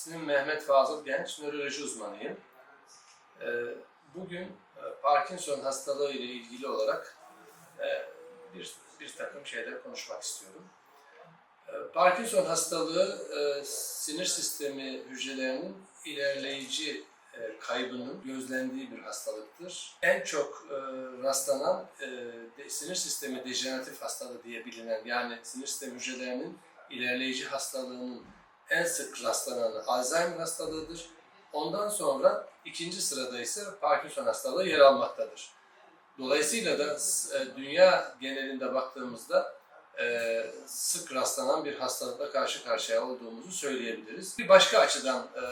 İsmim Mehmet Fazıl Genç, nöroloji uzmanıyım. Ee, Bugün e, Parkinson hastalığı ile ilgili olarak e, bir, bir takım şeyler konuşmak istiyorum. Ee, Parkinson hastalığı e, sinir sistemi hücrelerinin ilerleyici e, kaybının gözlendiği bir hastalıktır. En çok e, rastlanan e, sinir sistemi dejeneratif hastalığı diye bilinen yani sinir sistemi hücrelerinin ilerleyici hastalığının en sık rastlanan Alzheimer hastalığıdır. Ondan sonra ikinci sırada ise Parkinson hastalığı yer almaktadır. Dolayısıyla da e, dünya genelinde baktığımızda e, sık rastlanan bir hastalıkla karşı karşıya olduğumuzu söyleyebiliriz. Bir başka açıdan e,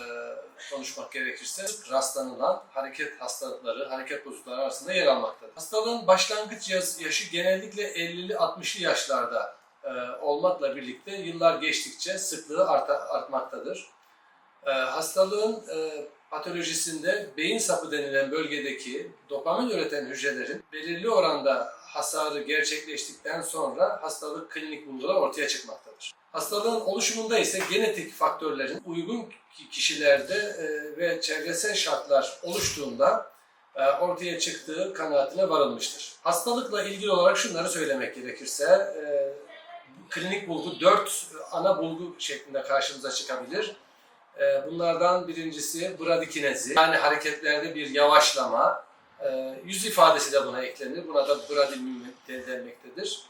konuşmak gerekirse sık rastlanılan hareket hastalıkları, hareket bozuklukları arasında yer almaktadır. Hastalığın başlangıç yaş- yaşı genellikle 50'li 60'lı yaşlarda e, olmakla birlikte yıllar geçtikçe sıklığı arta, artmaktadır. E, hastalığın e, patolojisinde beyin sapı denilen bölgedeki dopamin üreten hücrelerin belirli oranda hasarı gerçekleştikten sonra hastalık klinik bulgular ortaya çıkmaktadır. Hastalığın oluşumunda ise genetik faktörlerin uygun ki- kişilerde e, ve çevresel şartlar oluştuğunda e, ortaya çıktığı kanaatine varılmıştır. Hastalıkla ilgili olarak şunları söylemek gerekirse e, klinik bulgu dört ana bulgu şeklinde karşımıza çıkabilir. Ee, Bunlardan birincisi bradikinezi yani hareketlerde bir yavaşlama, Ee, yüz ifadesi de buna eklenir. Buna da bradimim denmektedir.